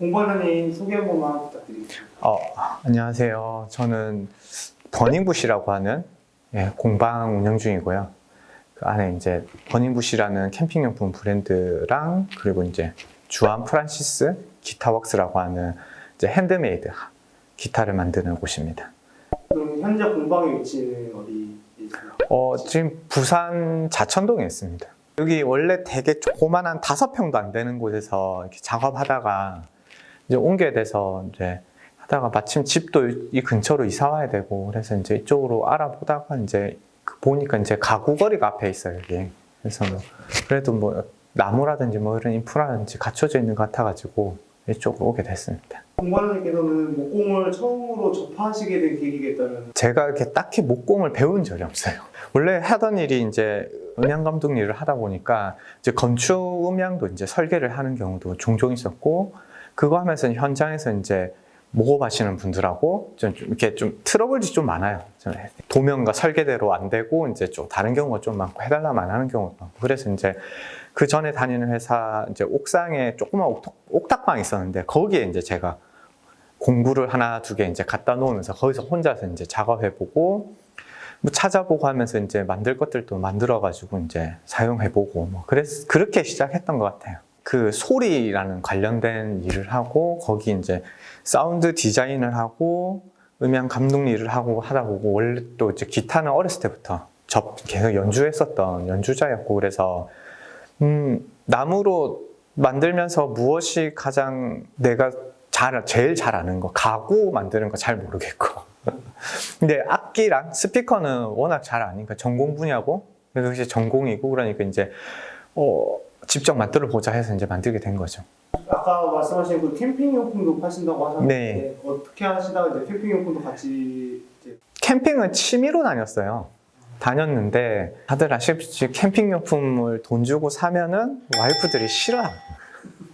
공관장님 소개 한 번만 부탁드리겠습니다. 어, 안녕하세요. 저는 버닝부시라고 하는 예, 공방 운영 중이고요. 그 안에 이제 버닝부시라는 캠핑용품 브랜드랑 그리고 이제 주한 프란시스 기타웍스라고 하는 이제 핸드메이드 기타를 만드는 곳입니다. 그럼 현재 공방의 위치는 어디 있어요? 어, 지금 부산 자천동에 있습니다. 여기 원래 되게 조그만한 다섯 평도 안 되는 곳에서 이렇게 작업하다가 이제 옮겨야 돼서 이제 하다가 마침 집도 이 근처로 이사 와야 되고 그래서 이제 이쪽으로 알아보다가 이제 그 보니까 이제 가구 거리가 앞에 있어요 여기. 그래서 뭐 그래도 뭐 나무라든지 뭐 이런 인프라든지 갖춰져 있는 것 같아가지고 이쪽으로 오게 됐습니다. 공관장님께서는 목공을 처음으로 접하시게 된 계기가 있다면 제가 이렇게 딱히 목공을 배운 적이 없어요. 원래 하던 일이 이제 음향 감독 일을 하다 보니까 이제 건축 음향도 이제 설계를 하는 경우도 종종 있었고 그거 하면서 현장에서 이제 목업하시는 분들하고 좀 이렇게 좀 트러블이 좀 많아요. 좀 도면과 설계대로 안 되고 이제 좀 다른 경우가 좀 많고 해달라만 하는 경우가 많고 그래서 이제 그 전에 다니는 회사 이제 옥상에 조그만 옥, 옥탑 방이 있었는데 거기에 이제 제가 공구를 하나 두 개 이제 갖다 놓으면서 거기서 혼자서 이제 작업해보고 뭐 찾아보고 하면서 이제 만들 것들도 만들어가지고 이제 사용해보고 뭐 그래서 그렇게 시작했던 것 같아요. 그 소리라는 관련된 일을 하고 거기 이제 사운드 디자인을 하고 음향 감독 일을 하고 하다 보고 원래 또 이제 기타는 어렸을 때부터 접 계속 연주했었던 연주자였고 그래서 음 나무로 만들면서 무엇이 가장 내가 잘 제일 잘 아는 거 가구 만드는 거 잘 모르겠고. 근데 악기랑 스피커는 워낙 잘 아니까 전공 분야고 그래서 이제 전공이고 그러니까 이제 어 직접 만들어 보자 해서 이제 만들게 된 거죠. 아까 말씀하신 그 캠핑용품도 파신다고 하셨는데 네. 어떻게 하시다가 이제 캠핑용품도 같이 이제 캠핑은 취미로 다녔어요. 다녔는데 다들 아시다시피 캠핑용품을 돈 주고 사면은 와이프들이 싫어요.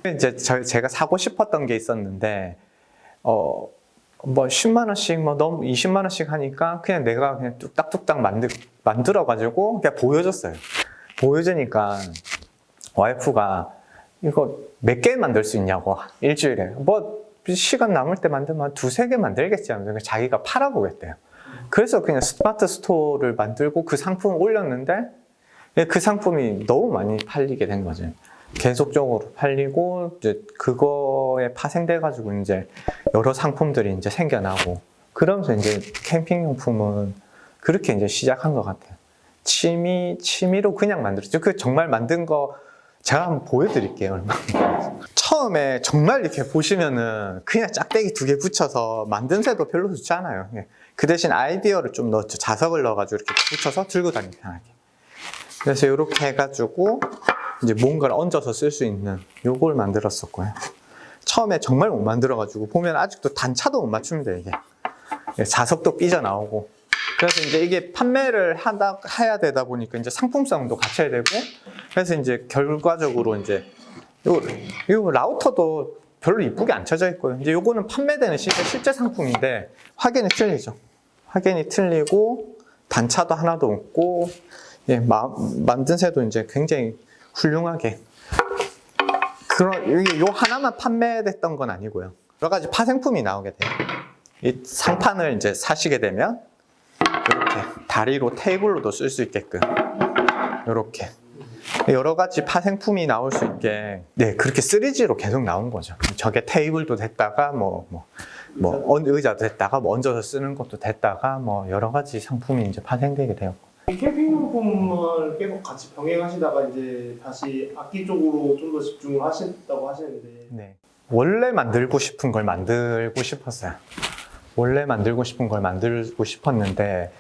이제 저, 제가 사고 싶었던 게 있었는데 어. 뭐 10만 원씩 뭐 너무 20만 원씩 하니까 그냥 내가 그냥 뚝딱뚝딱 만들 만들어 가지고 그냥 보여줬어요. 보여주니까 와이프가 이거 몇 개 만들 수 있냐고 일주일에 뭐 시간 남을 때 만들면 두세 개 만들겠지 하면서 자기가 팔아보겠대요. 그래서 그냥 스마트 스토어를 만들고 그 상품을 올렸는데 그 상품이 너무 많이 팔리게 된 거죠. 계속적으로 팔리고 이제 그거에 파생돼 가지고 이제 여러 상품들이 이제 생겨나고 그러면서 이제 캠핑 용품은 그렇게 이제 시작한 것 같아요. 취미 취미로 그냥 만들었죠. 그 정말 만든 거 제가 한번 보여드릴게요. 처음에 정말 이렇게 보시면은 그냥 짝대기 두 개 붙여서 만든 새도 별로 좋지 않아요. 예. 그 대신 아이디어를 좀 넣었죠. 자석을 넣어가지고 이렇게 붙여서 들고 다니기 편하게. 그래서 이렇게 해가지고 이제 뭔가를 얹어서 쓸 수 있는 요걸 만들었었고요. 처음에 정말 못 만들어가지고 보면 아직도 단차도 못 맞춥니다 이게. 예, 자석도 삐져나오고. 그래서 이제 이게 판매를 하다 해야 되다 보니까 이제 상품성도 갖춰야 되고 그래서 이제 결과적으로 이제 요, 요 라우터도 별로 이쁘게 안 쳐져 있고요. 이제 요거는 판매되는 실제, 실제 상품인데 확연히 틀리죠. 확연히 틀리고 단차도 하나도 없고 예, 마- 만든 새도 이제 굉장히 훌륭하게 그런 여기 요 하나만 판매됐던 건 아니고요. 여러 가지 파생품이 나오게 돼요. 이 상판을 이제 사시게 되면 다리로 테이블로도 쓸 수 있게끔 이렇게 여러 가지 파생품이 나올 수 있게 네 그렇게 3G로 계속 나온 거죠. 저게 테이블도 됐다가 뭐 뭐뭐 의자도 됐다가 뭐 얹어서 쓰는 것도 됐다가 뭐 여러 가지 상품이 이제 파생되게 되었고 이 캠핑용품을 계속 같이 병행하시다가 이제 다시 악기 쪽으로 좀 더 집중을 하신다고 하시는데 네. 원래 만들고 싶은 걸 만들고 싶었어요. 원래 만들고 싶은 걸 만들고 싶었는데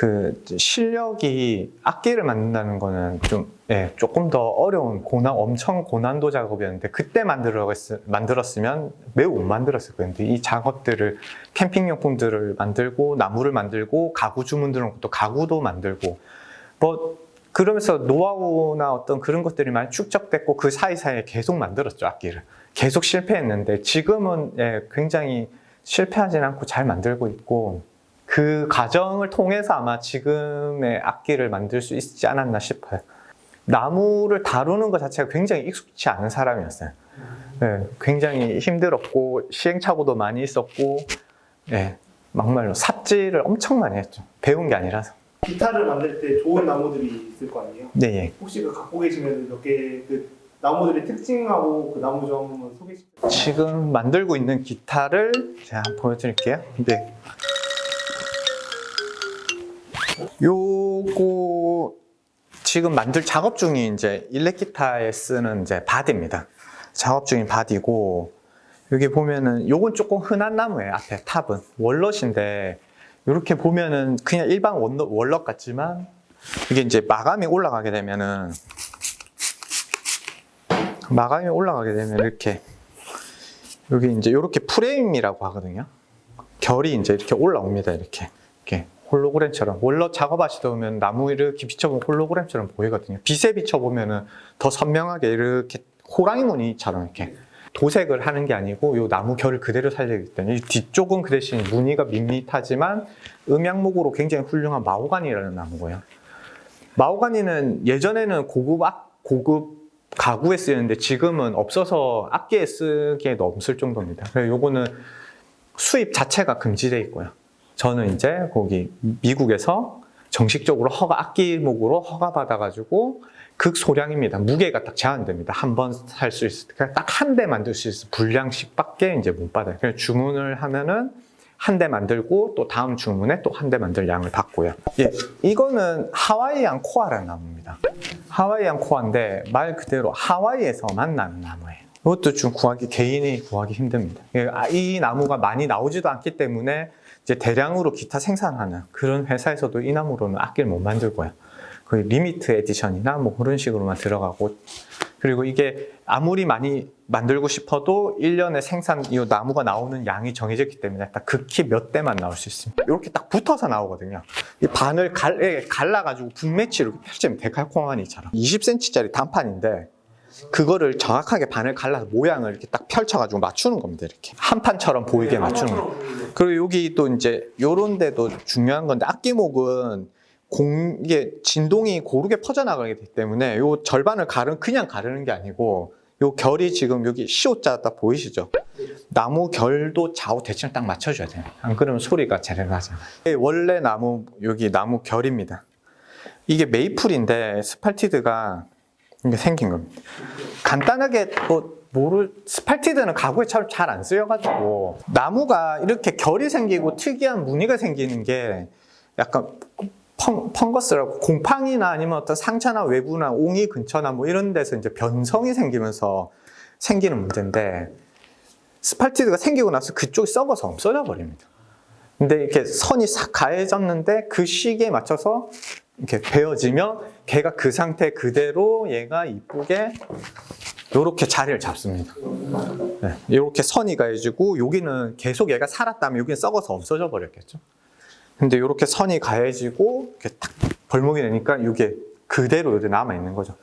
그 실력이 악기를 만든다는 거는 좀 예, 조금 더 어려운 고난 엄청 고난도 작업이었는데 그때 만들어 만들었으면 매우 못 만들었을 거예요. 이 작업들을 캠핑 용품들을 만들고 나무를 만들고 가구 주문 들은 것도 가구도 만들고 뭐 그러면서 노하우나 어떤 그런 것들이 많이 축적됐고 그 사이사이에 계속 만들었죠 악기를 계속 실패했는데 지금은 예, 굉장히 실패하진 않고 잘 만들고 있고 그 과정을 통해서 아마 지금의 악기를 만들 수 있지 않았나 싶어요. 나무를 다루는 것 자체가 굉장히 익숙치 않은 사람이었어요. 네, 굉장히 힘들었고 시행착오도 많이 있었고 예, 막말로 삽질을 엄청 많이 했죠. 배운 게 아니라서. 기타를 만들 때 좋은 나무들이 있을 거 아니에요? 네, 예. 혹시 그 갖고 계시면 몇 개 그 나무들의 특징하고 그 나무 좀 소개시켜 지금 만들고 있는 기타를 제가 한번 보여드릴게요. 네. 요거 지금 만들 작업 중인 이제 일렉 기타에 쓰는 이제 바디입니다. 작업 중인 바디고 여기 보면은 요건 조금 흔한 나무예요. 앞에 탑은 월넛인데 이렇게 보면은 그냥 일반 원넛, 월넛 같지만 이게 이제 마감이 올라가게 되면은 마감이 올라가게 되면 이렇게 여기 이제 이렇게 프레임이라고 하거든요. 결이 이제 이렇게 올라옵니다. 이렇게 홀로그램처럼 원로 작업하시다 보면 나무 이렇게 비춰보면 홀로그램처럼 보이거든요. 빛에 비춰보면은 더 선명하게 이렇게 호랑이 무늬처럼 이렇게 도색을 하는 게 아니고 요 나무 결을 그대로 살리기 때문에 이 뒤쪽은 그 대신 무늬가 밋밋하지만 음향목으로 굉장히 훌륭한 마호가니라는 나무고요. 마호가니는 예전에는 고급 악, 고급 가구에 쓰였는데 지금은 없어서 악기에 쓰기에 넘을 정도입니다. 그래서 요거는 수입 자체가 금지돼 있고요. 저는 이제 거기 미국에서 정식적으로 허가 악기목으로 허가 받아가지고 극소량입니다. 무게가 딱 제한됩니다. 한 번 살 수 있을 때딱한 대 만들 수 있을 분량씩밖에 이제 못 받아요. 그래서 주문을 하면은 한 대 만들고 또 다음 주문에 또 한 대 만들 양을 받고요. 예, 이거는 하와이안 코아라는 나무입니다. 하와이안 코아인데 말 그대로 하와이에서만 나는 나무예요. 이것도 좀 구하기 개인이 구하기 힘듭니다. 예, 아, 이 나무가 많이 나오지도 않기 때문에 이제 대량으로 기타 생산하는 그런 회사에서도 이 나무로는 악기를 못 만들고요. 거의 리미트 에디션이나 뭐 그런 식으로만 들어가고 그리고 이게 아무리 많이 만들고 싶어도 1년에 생산 이 나무가 나오는 양이 정해져 있기 때문에 딱 극히 몇 대만 나올 수 있습니다. 이렇게 딱 붙어서 나오거든요. 이 반을 갈, 예, 갈라가지고 분매치로 펼치면 데칼코마니처럼 20cm짜리 단판인데 그거를 정확하게 반을 갈라서 모양을 이렇게 딱 펼쳐가지고 맞추는 겁니다. 이렇게 한 판처럼 보이게 맞추는 거. 그리고 여기 또 이제 요런 데도 중요한 건데 악기목은 공 이게 진동이 고르게 퍼져나가게 되기 때문에 요 절반을 가른 그냥 가르는 게 아니고 요 결이 지금 여기 시옷자 딱 보이시죠? 나무 결도 좌우 대칭을 딱 맞춰줘야 돼요. 안 그러면 소리가 제대로 나잖아요. 이게 원래 나무 여기 나무 결입니다. 이게 메이플인데 스팔티드가 이게 생긴 겁니다. 간단하게 뭐 모르 스팔티드는 가구에 잘안 쓰여가지고 나무가 이렇게 결이 생기고 특이한 무늬가 생기는 게 약간 펑, 펑거스라고 곰팡이나 아니면 어떤 상처나 외부나 옹이 근처나 뭐 이런 데서 이제 변성이 생기면서 생기는 문제인데 스팔티드가 생기고 나서 그쪽이 썩어서 없어져 버립니다. 근데 이렇게 선이 싹 가해졌는데 그 시기에 맞춰서 이렇게 베어지면 걔가 그 상태 그대로 얘가 이쁘게 이렇게 자리를 잡습니다. 네, 이렇게 선이 가해지고 여기는 계속 얘가 살았다면 여기는 썩어서 없어져 버렸겠죠. 근데 이렇게 선이 가해지고 이렇게 딱 벌목이 되니까 이게 그대로 이렇게 남아 있는 거죠.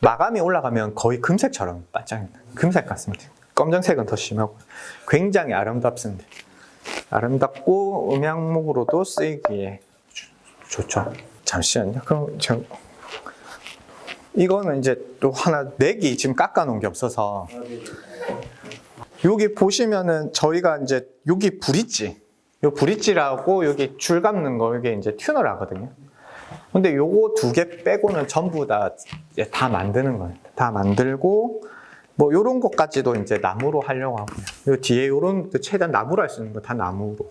마감이 올라가면 거의 금색처럼 반짝입니다. 금색 같습니다. 검정색은 더 심하고 굉장히 아름답습니다. 아름답고 음향목으로도 쓰이기에 주- 좋죠. 잠시만요. 그럼 저 이거는 이제 또 하나 넥이 지금 깎아 놓은 게 없어서. 여기 보시면은 저희가 이제 여기 브릿지, 요 브릿지라고 여기 줄 감는 거 이게 이제 튜너를 하거든요. 근데 요거 두 개 빼고는 전부 다, 다 만드는 거예요. 다 만들고 뭐 요런 것까지도 이제 나무로 하려고 하고요. 요 뒤에 요런 그 최대한 나무로 할 수 있는 거 다 나무로.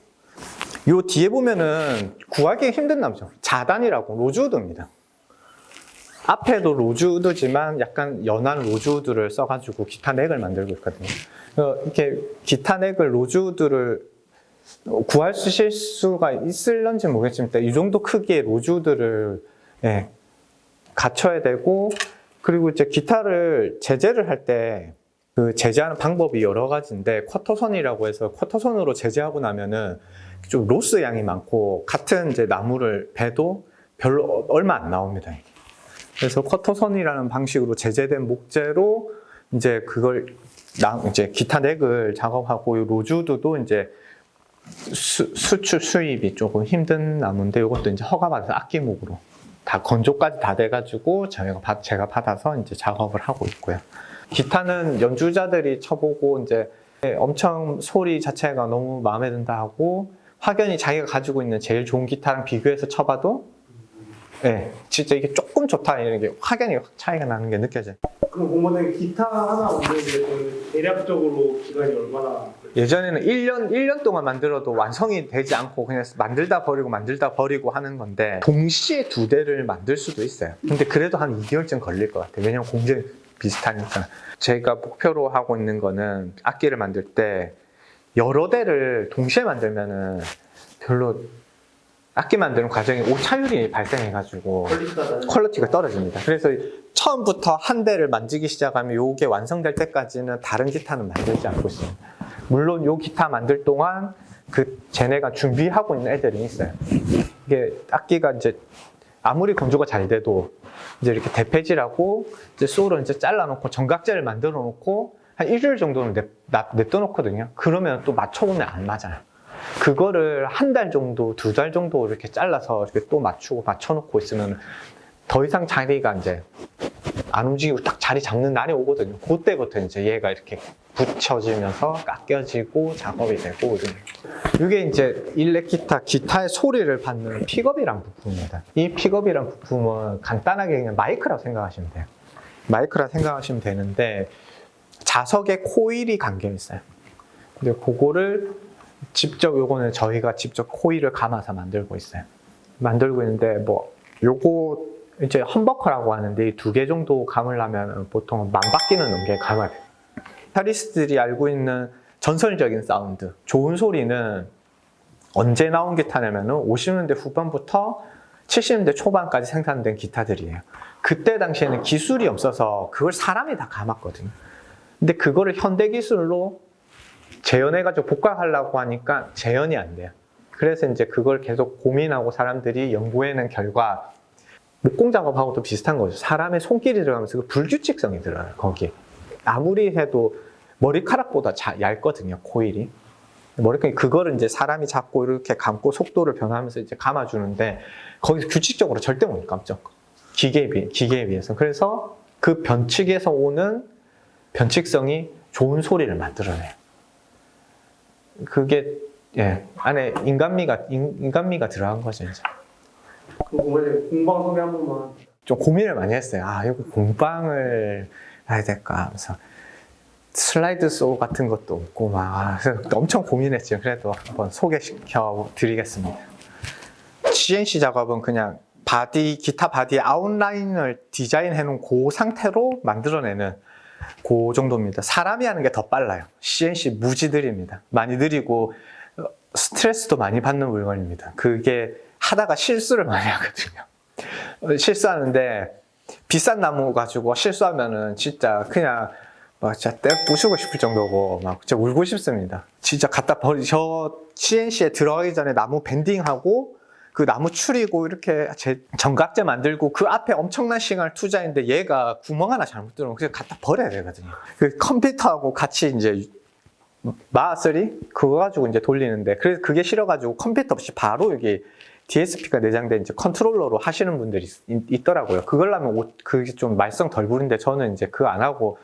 요 뒤에 보면은 구하기 힘든 나무죠. 자단이라고 로즈우드입니다. 앞에도 로즈우드지만 약간 연한 로즈우드를 써가지고 기타 넥을 만들고 있거든요. 어, 이렇게 기타 넥을 로즈우드를 구할 수 있을 수가 있을런지 모르겠지만 이 정도 크기의 로즈우드를 예, 갖춰야 되고 그리고 이제 기타를 제재를 할 때 그 제재하는 방법이 여러 가지인데 쿼터선이라고 해서 쿼터선으로 제재하고 나면은 좀 로스 양이 많고 같은 이제 나무를 베도 별로 얼마 안 나옵니다. 그래서 쿼터선이라는 방식으로 제재된 목재로 이제 그걸 나, 이제 기타 넥을 작업하고 이 로즈우드도 이제 수, 수출 수입이 조금 힘든 나무인데 이것도 이제 허가받아서 악기목으로 다 건조까지 다 돼가지고 저희가 받- 제가 받아서 이제 작업을 하고 있고요. 기타는 연주자들이 쳐보고 이제 엄청 소리 자체가 너무 마음에 든다 하고 확연히 자기가 가지고 있는 제일 좋은 기타랑 비교해서 쳐봐도 예, 진짜 이게 조금 좋다 이런 게 확연히 차이가 나는 게 느껴져요. 그럼 공무원은 기타 하나 만드는데 그 대략적으로 기간이 얼마나 예전에는 1년, 1년 동안 만들어도 완성이 되지 않고 그냥 만들다 버리고 만들다 버리고 하는 건데 동시에 두 대를 만들 수도 있어요. 근데 그래도 한 2개월쯤 걸릴 것 같아요. 왜냐면 공정이 비슷하니까. 제가 목표로 하고 있는 거는 악기를 만들 때 여러 대를 동시에 만들면은 별로 악기 만드는 과정에 오차율이 발생해가지고 퀄리티가 떨어집니다. 그래서 처음부터 한 대를 만지기 시작하면 요게 완성될 때까지는 다른 기타는 만들지 않고 있어요. 물론 요 기타 만들 동안 그 쟤네가 준비하고 있는 애들이 있어요. 이게 악기가 이제 아무리 건조가 잘 돼도 이제 이렇게 대패질하고 이제 소를 이제 잘라놓고 정각제를 만들어 놓고 한 일주일 정도는 냅, 놔- 냅둬 놓거든요. 그러면 또 맞춰보면 안 맞아요. 그거를 한 달 정도, 두 달 정도 이렇게 잘라서 이렇게 또 맞추고 맞춰놓고 있으면 더 이상 자리가 이제 안 움직이고 딱 자리 잡는 날이 오거든요. 그때부터 이제 얘가 이렇게 붙여지면서 깎여지고 작업이 되고. 이게 이제 일렉 기타, 기타의 소리를 받는 픽업이란 부품입니다. 이 픽업이란 부품은 간단하게 그냥 마이크라고 생각하시면 돼요. 마이크라 생각하시면 되는데 자석에 코일이 감겨 있어요. 근데 그거를 직접 요거는 저희가 직접 코일을 감아서 만들고 있어요. 만들고 있는데 뭐 요거 이제 험버커라고 하는데 이 두 개 정도 감으려면 보통 만 바퀴는 넘게 감아야 돼요. 기타리스트들이 알고 있는 전설적인 사운드, 좋은 소리는 언제 나온 기타냐면은 50년대 후반부터 70년대 초반까지 생산된 기타들이에요. 그때 당시에는 기술이 없어서 그걸 사람이 다 감았거든요. 근데 그거를 현대 기술로 재현해가지고 복각하려고 하니까 재현이 안 돼요. 그래서 이제 그걸 계속 고민하고 사람들이 연구해낸 결과 목공 작업하고도 비슷한 거죠. 사람의 손길이 들어가면서 그 불규칙성이 들어요, 거기에. 아무리 해도 머리카락보다 자- 얇거든요, 코일이. 머리카락 그거를 이제 사람이 잡고 이렇게 감고 속도를 변하면서 이제 감아주는데 거기서 규칙적으로 절대 못 감죠. 기계에 비해, 기계에 비해서. 그래서 그 변칙에서 오는 변칙성이 좋은 소리를 만들어내요. 그게 예 안에 인간미가 인, 인간미가 들어간 거죠 이제. 그럼 공무원님 공방 소개 한 번만 좀 고민을 많이 했어요. 아, 이거 공방을 해야 될까 하면서 슬라이드 소 같은 것도 없고 막 아, 그래서 엄청 고민했죠. 그래도 한번 소개시켜 드리겠습니다. CNC 작업은 그냥 바디 기타 바디 아웃라인을 디자인해 놓은 그 상태로 만들어내는 그 정도입니다. 사람이 하는 게 더 빨라요. CNC 무지들입니다. 많이 느리고 어, 스트레스도 많이 받는 물건입니다. 그게 하다가 실수를 많이 하거든요. 어, 실수하는데 비싼 나무 가지고 실수하면은 진짜 그냥 막 진짜 떼 부수고 싶을 정도고 막 진짜 울고 싶습니다. 진짜 갖다 버리 저 CNC에 들어가기 전에 나무 밴딩하고 그 나무 추리고 이렇게 제 정각제 만들고 그 앞에 엄청난 시간을 투자했는데 얘가 구멍 하나 잘못 들어오면 그냥 갖다 버려야 되거든요. 그 컴퓨터하고 같이 이제 마쓰리 그거 가지고 이제 돌리는데 그래서 그게 싫어가지고 컴퓨터 없이 바로 여기 DSP가 내장된 이제 컨트롤러로 하시는 분들이 있, 더라고요 그걸 하면 오- 그게 좀 말썽 덜 부른데 저는 이제 그거 안 하고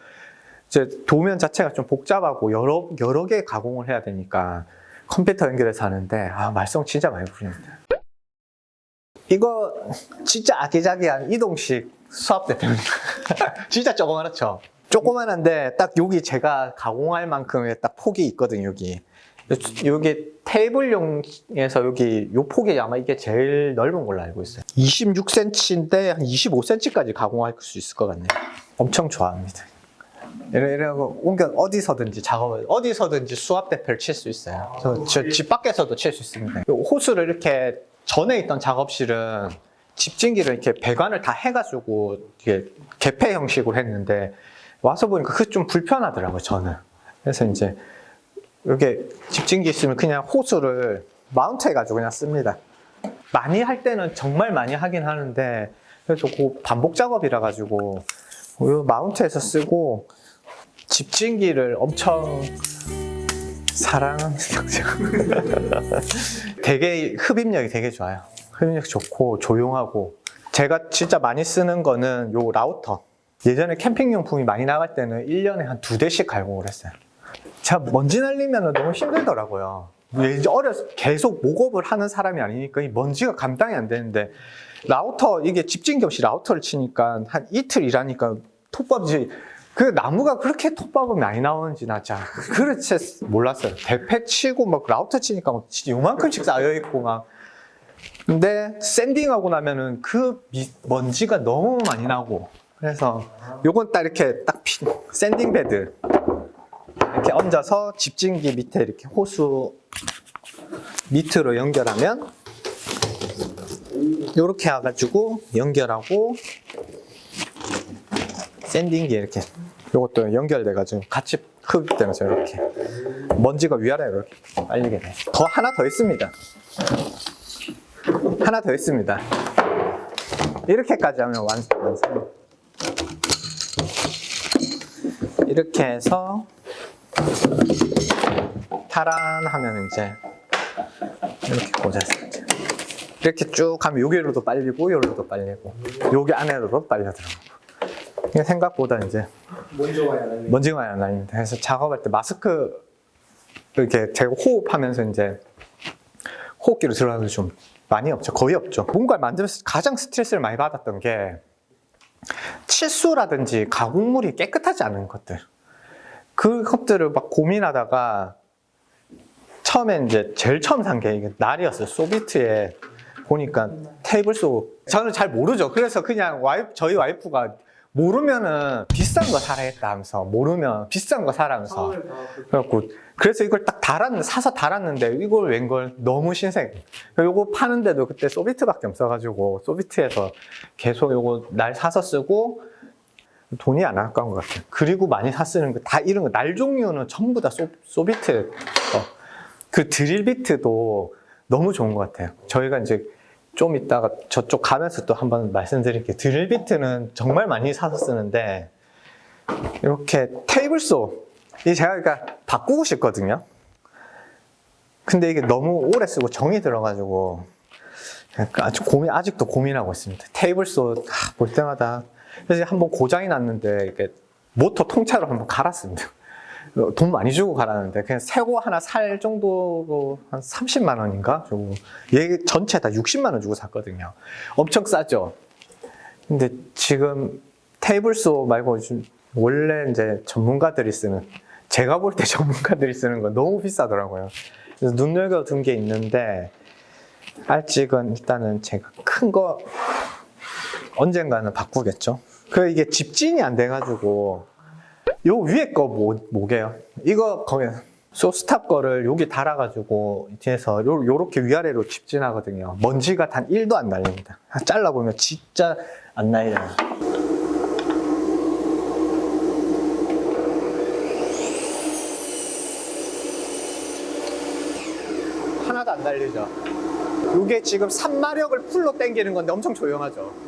이제 도면 자체가 좀 복잡하고 여러 여러 개 가공을 해야 되니까 컴퓨터 연결해서 하는데 아 말썽 진짜 많이 부립니다. 이거 진짜 아기자기한 이동식 수압 대표입니다. 진짜 조그만하죠. 조그만한데 딱 여기 제가 가공할 만큼의 딱 폭이 있거든요. 여기 여기 테이블용에서 여기 요 폭이 아마 이게 제일 넓은 걸로 알고 있어요. 26cm인데 한 25cm까지 가공할 수 있을 것 같네요. 엄청 좋아합니다. 이래 이러고 옮겨 어디서든지 작업을 어디서든지 수압 대표를 칠 수 있어요. 저, 저집 밖에서도 칠 수 있습니다. 요 호스를 이렇게 전에 있던 작업실은 집진기를 이렇게 배관을 다 해가지고 이게 개폐 형식으로 했는데 와서 보니까 그게 좀 불편하더라고요 저는. 그래서 이제 이렇게 집진기 있으면 그냥 호스를 마운트 해가지고 그냥 씁니다. 많이 할 때는 정말 많이 하긴 하는데 그래도 그 반복 작업이라 가지고 이 마운트해서 쓰고 집진기를 엄청 거죠. 되게 흡입력이 되게 좋아요. 흡입력 좋고 조용하고 제가 진짜 많이 쓰는 거는 요 라우터 예전에 캠핑 용품이 많이 나갈 때는 1년에 한 두 대씩 갈고를 했어요. 제가 먼지 날리면 너무 힘들더라고요. 어려서 계속 목업을 하는 사람이 아니니까 이 먼지가 감당이 안 되는데 라우터 이게 집진기 없이 라우터를 치니까 한 이틀 일하니까 톱밥이 그 나무가 그렇게 톱밥이 많이 나오는지 나 진짜 그렇지 몰랐어요. 대패 치고 막 라우터 치니까 막 요만큼씩 쌓여 있고 막. 근데 샌딩하고 나면은 그 미- 먼지가 너무 많이 나고. 그래서 요건 딱 이렇게 딱 피- 샌딩 베드. 이렇게 얹어서 집진기 밑에 이렇게 호수 밑으로 연결하면 이렇게 해가지고 연결하고 샌딩기 이렇게 이것도 연결돼가지고 같이 흡입되면서 이렇게 먼지가 위아래로 이렇게 빨리게 돼요. 더 하나 더 있습니다. 하나 더 있습니다. 이렇게까지 하면 완성. 완성. 이렇게 해서 타란 하면 이제 이렇게 꽂았습니다. 이렇게 쭉 하면 여기로도 빨리고 여기로도 빨리고 여기 안으로도 빨려 들어가고 이게 생각보다 이제 먼지가 많이 안 나립니다. 그래서 작업할 때 마스크 이렇게 제가 호흡하면서 이제 호흡기로 들어가는 좀 많이 없죠. 거의 없죠. 뭔가를 만들면서 가장 스트레스를 많이 받았던 게 칠수라든지 가공물이 깨끗하지 않은 것들. 그 것들을 막 고민하다가 처음에 이제 제일 처음 산 게 날이었어요. 소비트에 보니까 테이블 속 저는 잘 모르죠. 그래서 그냥 와이프 저희 와이프가 모르면은 비싼 거 사라겠다 하면서 모르면 비싼 거 사라면서 상을 다 그래갖고 그래서 이걸 딱 달았는 사서 달았는데 이걸 웬걸 너무 신생. 요거 파는데도 그때 소비트밖에 없어가지고 소비트에서 계속 요거 날 사서 쓰고 돈이 안 아까운 것 같아요. 그리고 많이 사 쓰는 거 다 이런 거 날 종류는 전부 다 소, 소비트. 어. 그 드릴 비트도 너무 좋은 것 같아요. 저희가 이제 좀 이따가 저쪽 가면서 또 한번 말씀드릴게요. 드릴 비트는 정말 많이 사서 쓰는데 이렇게 테이블 소 이 제가 그러니까 바꾸고 싶거든요. 근데 이게 너무 오래 쓰고 정이 들어가지고 아직 고민 아직도 고민하고 있습니다. 테이블소 아, 볼 때마다 그래서 한번 고장이 났는데 이렇게 모터 통째로 한번 갈았습니다. 어, 돈 많이 주고 갈았는데 그냥 새거 하나 살 정도로 한 30만 원인가 주고 얘 전체 다 60만 원 주고 샀거든요. 엄청 싸죠. 근데 지금 테이블소 말고 좀 원래 이제 전문가들이 쓰는 제가 볼 때 전문가들이 쓰는 거 너무 비싸더라고요. 그래서 눈여겨둔 게 있는데 아직은 일단은 제가 큰 거 언젠가는 바꾸겠죠. 그 이게 집진이 안 돼가지고 요 위에 거 뭐, 뭐게요? 이거 거기 소스탑 거를 여기 달아가지고 뒤에서 요, 요렇게 위아래로 집진하거든요. 먼지가 단 1도 안 날립니다. 잘라보면 진짜 안 날려요. 하나도 안 달리죠. 이게 지금 3마력을 풀로 당기는 건데 엄청 조용하죠.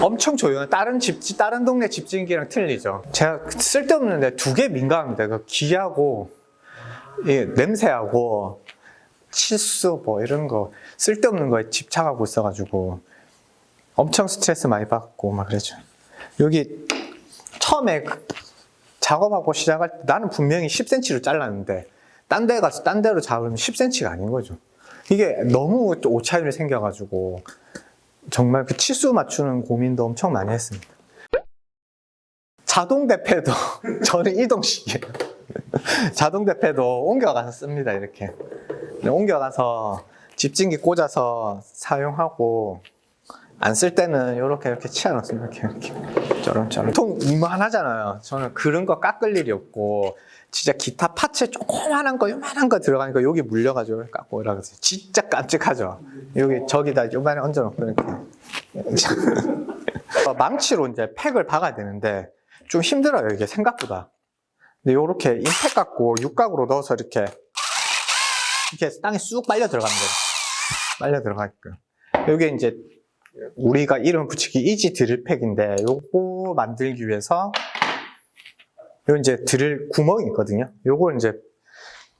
엄청 조용해. 다른 집, 다른 동네 집진기랑 틀리죠. 제가 쓸데없는데 두 개 민감합니다. 그 기하고, 예, 냄새하고, 치수 뭐 이런 거, 쓸데없는 거에 집착하고 있어가지고, 엄청 스트레스 많이 받고 막 그러죠. 여기 처음에 그 작업하고 시작할 때 나는 분명히 10cm로 잘랐는데, 딴 데 가서 딴 데로 잡으면 10cm가 아닌 거죠. 이게 너무 오차율이 생겨가지고, 정말 그 치수 맞추는 고민도 엄청 많이 했습니다. 자동 대패도 저는 이동식이에요. 자동 대패도 옮겨가서 씁니다. 이렇게 네, 옮겨가서 집진기 꽂아서 사용하고 안 쓸 때는 이렇게 이렇게 치워놓습니다. 이렇게 이렇게 저런 저런. 보통 이만하잖아요. 저는 그런 거 깎을 일이 없고 진짜 기타 파츠 조그만한 거 요만한 거 들어가니까 여기 물려가지고 깎고 이러고 진짜 깜찍하죠. 여기 저기다 요만에 얹어놓고 이렇게 어, 망치로 이제 팩을 박아야 되는데 좀 힘들어요 이게 생각보다. 근데 요렇게 임팩 갖고 육각으로 넣어서 이렇게 이렇게 땅에 쑥 빨려 들어가는 거예요. 빨려 들어가게끔. 요게 이제 우리가 이름 붙이기 이지 드릴팩인데 요거 만들기 위해서 요 이제 드릴 구멍이 있거든요. 요걸 이제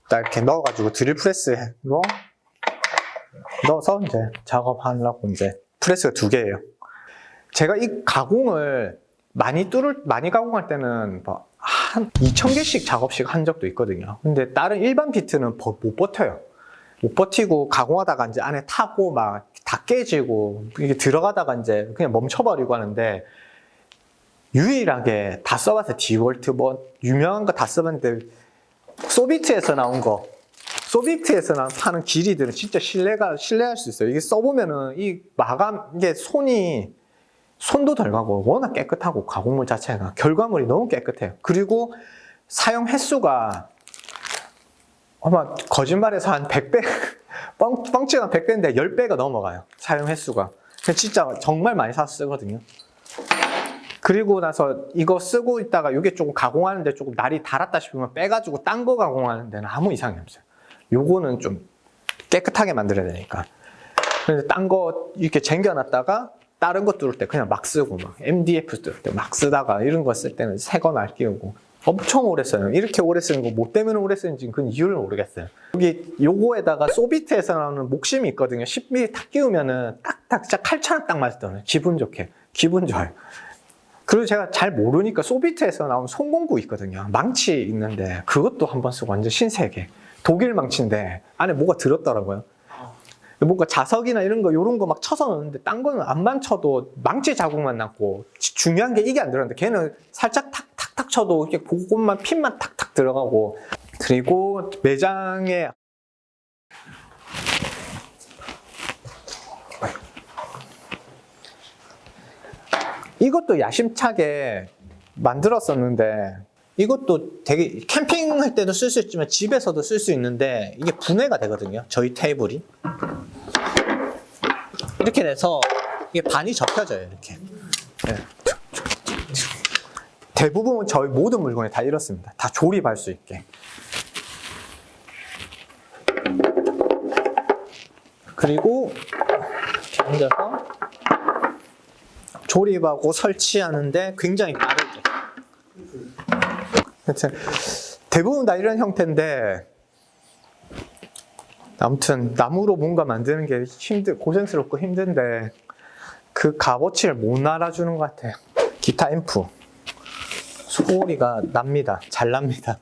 딱 이렇게 넣어가지고 드릴 프레스로 넣어서 이제 작업하려고 이제 프레스가 두 개예요. 제가 이 가공을 많이 뚫을 많이 가공할 때는 뭐한 2,000개씩 작업씩 한 적도 있거든요. 근데 다른 일반 비트는 버- 못 버텨요. 못 버티고 가공하다가 이제 안에 타고 막 다 깨지고 이게 들어가다가 이제 그냥 멈춰버리고 하는데 유일하게 다 써봤어요. 디월트 뭐 유명한 거 다 써봤는데 소비트에서 나온 거 소비트에서 나 파는 길이들은 진짜 신뢰가 신뢰할 수 있어요. 이게 써보면은 이 마감 이게 손이 손도 덜 가고 워낙 깨끗하고 가공물 자체가 결과물이 너무 깨끗해요. 그리고 사용 횟수가 아마 거짓말해서 한 100배 뻥, 뻥치가 100배인데 10배가 넘어가요. 사용 횟수가. 진짜 정말 많이 사서 쓰거든요. 그리고 나서 이거 쓰고 있다가 이게 조금 가공하는데 조금 날이 달았다 싶으면 빼가지고 딴 거 가공하는 데는 아무 이상이 없어요. 요거는 좀 깨끗하게 만들어야 되니까. 그래서 딴 거 이렇게 쟁겨놨다가 다른 거 뚫을 때 그냥 막 쓰고 막 MDF 뚫을 때 막 쓰다가 이런 거 쓸 때는 새거 날 끼우고 엄청 오래 써요. 이렇게 오래 쓰는 거 뭐 때문에 오래 쓰는지 그 이유를 모르겠어요. 여기 요거에다가 소비트에서 나오는 목심이 있거든요. 10mm 탁 끼우면은 딱딱 진짜 칼처럼 딱 맞더라고요. 기분 좋게. 기분 좋아요. 그리고 제가 잘 모르니까 소비트에서 나온 송공구 있거든요. 망치 있는데 그것도 한번 쓰고 완전 신세계. 독일 망치인데 안에 뭐가 들었더라고요. 뭔가 자석이나 이런 거, 이런 거 막 쳐서 넣는데 딴 거는 안만 쳐도 망치 자국만 지- 중요한 게 이게 안 들었는데 걔는 살짝 탁 탁탁 쳐도 이렇게 그것만 핀만 탁탁 들어가고 그리고 매장에 이것도 야심차게 만들었었는데 이것도 되게 캠핑할 때도 쓸 수 있지만 집에서도 쓸 수 있는데 이게 분해가 되거든요. 저희 테이블이 이렇게 돼서 이게 반이 접혀져요. 이렇게 네. 대부분 저희 모든 물건이 다 이렇습니다. 다 조립할 수 있게. 그리고 앉아서 조립하고 설치하는데 굉장히 빠르게. 하여튼 대부분 다 이런 형태인데 아무튼 나무로 뭔가 만드는 게 힘들 고생스럽고 힘든데 그 값어치를 못 알아주는 것 같아요. 기타 앰프 소리가 납니다. 잘 납니다.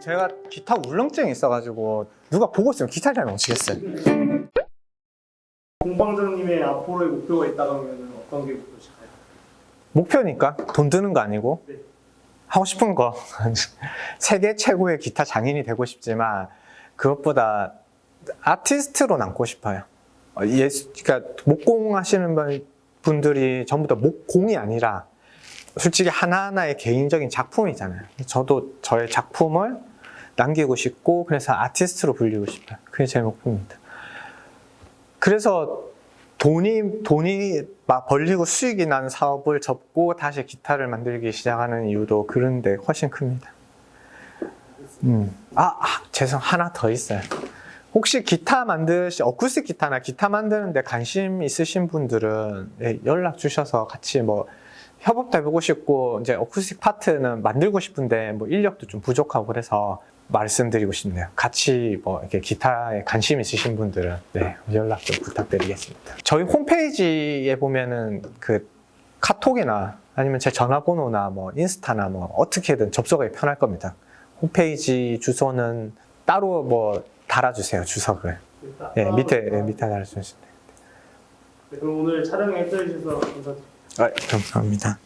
제가 기타 울렁증이 있어가지고 누가 보고 있으면 기타를 잘 못 치겠어요. 공방장님의 앞으로의 목표가 있다고 하면 어떤 게 목표실까요? 목표니까 돈 드는 거 아니고 네. 하고 싶은 거 세계 최고의 기타 장인이 되고 싶지만 그것보다 아티스트로 남고 싶어요. 어, 예수, 그러니까 목공 하시는 분- 분들이 전부 다 목공이 아니라 솔직히 하나하나의 개인적인 작품이잖아요. 저도 저의 작품을 남기고 싶고 그래서 아티스트로 불리고 싶어요. 그게 제 목표입니다. 그래서 돈이 돈이 막 벌리고 수익이 나는 사업을 접고 다시 기타를 만들기 시작하는 이유도 그런데 훨씬 큽니다. 음. 아, 아, 죄송 하나 더 있어요. 혹시 기타 만드시 어쿠스틱 기타나 기타 만드는데 관심 있으신 분들은 예, 연락 주셔서 같이 뭐 협업도 해보고 싶고 이제 어쿠스틱 파트는 만들고 싶은데 뭐 인력도 좀 부족하고 그래서 말씀드리고 싶네요. 같이 뭐 이렇게 기타에 관심 있으신 분들은 네, 연락 좀 부탁드리겠습니다. 저희 홈페이지에 보면은 그 카톡이나 아니면 제 전화번호나 뭐 인스타나 뭐 어떻게든 접속하기 편할 겁니다. 홈페이지 주소는 따로 뭐 달아주세요 주석을. 예, 따로 밑에 좀- 예, 밑에 달아주시면 돼요. 네, 그럼 오늘 촬영에 해주셔서 감사드립니다. 아, 감사합니다.